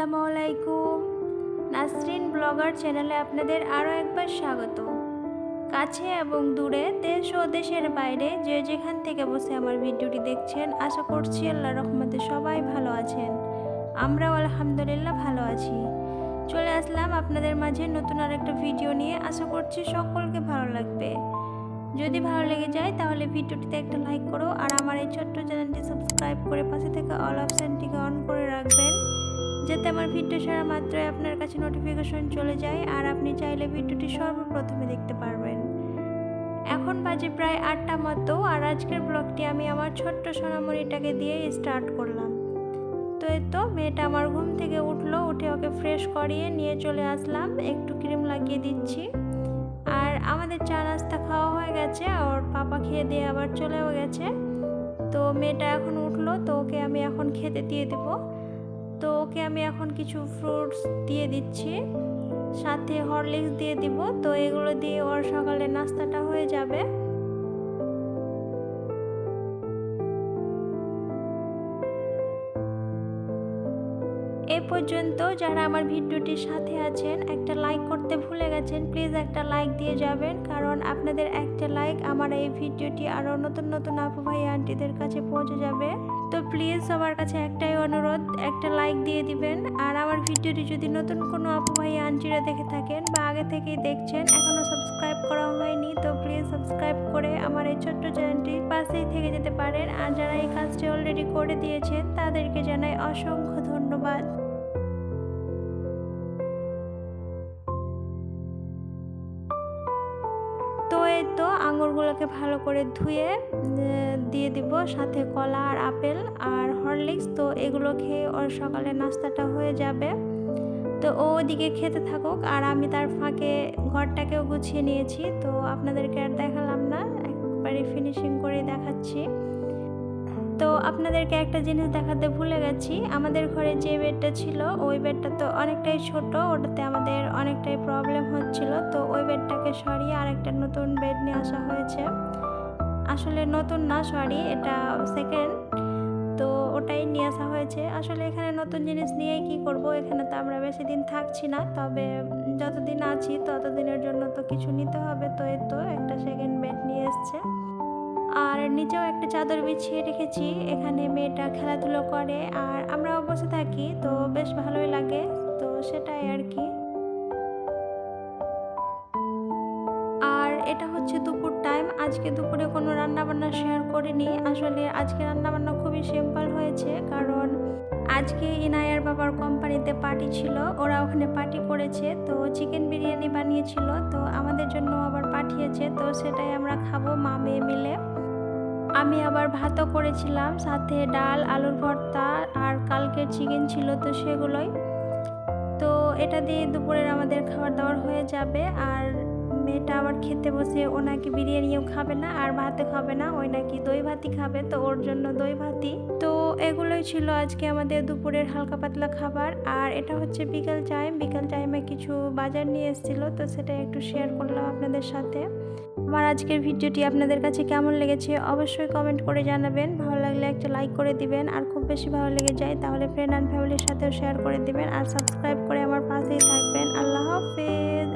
আলাইকুম নাসরিন ব্লগার চ্যানেলে আপনাদের আরও একবার স্বাগত। কাছে এবং দূরে দেশ ও দেশের বাইরে যে যেখান থেকে বসে আমার ভিডিওটি দেখছেন, আশা করছি আল্লাহ রহমতে সবাই ভালো আছেন। আমরাও আলহামদুলিল্লাহ ভালো আছি। চলে আসলাম আপনাদের মাঝে নতুন আর একটা ভিডিও নিয়ে। আশা করছি সকলকে ভালো লাগবে। যদি ভালো লেগে যায় তাহলে ভিডিওটিতে একটা লাইক করো আর আমার এই ছোট্ট চ্যানেলটি সাবস্ক্রাইব করে পাশে থেকে অল অপশানটিকে অন করে রাখবেন। যাতে আমার ভিডিও ছাড়া মাত্রই আপনার কাছে নোটিফিকেশন চলে যায় আর আপনি চাইলে ভিডিওটি সর্বপ্রথমে দেখতে পারবেন। এখন বাজে প্রায় আটটা মতো আর আজকের ব্লগটি আমি আমার ছোট্ট সোনামণিটাকে দিয়ে স্টার্ট করলাম। তো এই তো, মেয়েটা আমার ঘুম থেকে উঠল, উঠে ওকে ফ্রেশ করিয়ে নিয়ে চলে আসলাম। একটু ক্রিম লাগিয়ে দিচ্ছি। আর আমাদের চা নাস্তা খাওয়া হয়ে গেছে ওর পাপা খেয়ে দিয়ে আবার চলেও গেছে। তো মেয়েটা এখন উঠল, তো ওকে আমি এখন খেতে দিয়ে দেব। তো ওকে আমি এখন কিছু ফ্রুটস দিয়ে দিচ্ছি। সাথে হরলিক্স দিয়ে দিব। তো এগুলো দিয়ে ওর সকালে নাস্তাটা হয়ে যাবে। এ পর্যন্ত যারা আমার ভিডিওটির সাথে আছেন, একটা লাইক করতে ভুলে গেছেন প্লিজ একটা লাইক দিয়ে যাবেন, কারণ আপনাদের একটা লাইক আমার এই ভিডিওটি আরও নতুন নতুন আপু ভাই আন্টিদের কাছে পৌঁছে যাবে। তো প্লিজ সবার কাছে একটাই অনুরোধ, একটা লাইক দিয়ে দিবেন। আর আমার ভিডিওটি যদি নতুন কোনো আপু ভাই আন্টিরা দেখে থাকেন বা আগে থেকেই দেখছেন, এখনও সাবস্ক্রাইব করা হয়নি, তো প্লিজ সাবস্ক্রাইব করে আমার এই ছোট্ট চ্যানেলটি পাশেই থেকে যেতে পারেন। আর যারা এই কাজটি অলরেডি করে দিয়েছেন, তাদেরকে জানাই অসংখ্য ধন্যবাদ। আঙুরগুলোকে ভালো করে ধুয়ে দিয়ে দিব। সাথে কলা আর আপেল আর হরলিক্স। তো এগুলো খেয়ে ওর সকালে নাস্তাটা হয়ে যাবে। তো ও ওদিকে খেতে থাকুক। আর আমি তার ফাঁকে ঘরটাকেও গুছিয়ে নিয়েছি। তো আপনাদেরকে আর দেখালাম না। একবারে ফিনিশিং করে দেখাচ্ছি। তো আপনাদেরকে একটা জিনিস দেখাতে ভুলে গেছি। আমাদের ঘরে যে বেডটা ছিল, ওই বেডটা তো অনেকটাই ছোট, ওটাতে আমাদের অনেকটাই প্রবলেম হচ্ছিল। তো ওই বেডটাকে সরিয়ে আরেকটা নতুন বেড নিয়ে আসা হয়েছে। আসলে নতুন না, সরি, এটা সেকেন্ড তো ওটাই নিয়ে আসা হয়েছে। আসলে এখানে নতুন জিনিস নিয়ে কি করব, এখানে তো আমরা বেশি দিন থাকছি না। তবে যতদিন আছি, ততদিনের জন্য তো কিছু নিতে হবে। তো এই তো একটা সেকেন্ড বেড নিচেও একটা চাদর বিছিয়ে রেখেছি। এখানে মেয়েটা খেলাধুলো করে আর আমরাও বসে থাকি, তো বেশ ভালোই লাগে। তো সেটাই আর কি। আর এটা হচ্ছে দুপুর টাইম আজকে দুপুরে কোনো রান্নাবান্না শেয়ার করিনি। আসলে আজকে রান্নাবান্না খুবই সিম্পল হয়েছে, কারণ আজকে ইনায়ার বাবার কোম্পানিতে পার্টি ছিল। ওরা ওখানে পার্টি করেছে, তো চিকেন বিরিয়ানি বানিয়েছিল, তো আমাদের জন্য আবার পাঠিয়েছে, তো সেটাই আমরা খাব মা মেয়ে মিলে। আমি আবার ভাতও করেছিলাম, সাথে ডাল, আলুর ভর্তা আর কালকের চিকেন ছিল তো সেগুলোই। তো এটা দিয়ে দুপুরের আমাদের খাবার দাবার হয়ে যাবে আর মেয়েটা আবার খেতে বসে ও নাকি বিরিয়ানিও খাবে না আর ভাতে খাবে না, ওই নাকি দই ভাতি খাবে, তো ওর জন্য দই ভাতি তো এগুলোই ছিল আজকে আমাদের দুপুরের হালকা পাতলা খাবার। আর এটা হচ্ছে বিকাল টাইম বিকাল টাইমে কিছু বাজার নিয়ে এসেছিল, তো সেটা একটু শেয়ার করলাম আপনাদের সাথে। আমার আজকের ভিডিওটি আপনাদের কাছে কেমন লেগেছে অবশ্যই কমেন্ট করে জানাবেন। ভালো লাগলে একটা লাইক করে দিবেন, আর খুব বেশি ভালো লেগে যায় তাহলে ফ্রেন্ড অ্যান্ড ফ্যামিলির সাথেও শেয়ার করে দিবেন, আর সাবস্ক্রাইব করে আমার পাশেই থাকবেন। আল্লাহ হাফেজ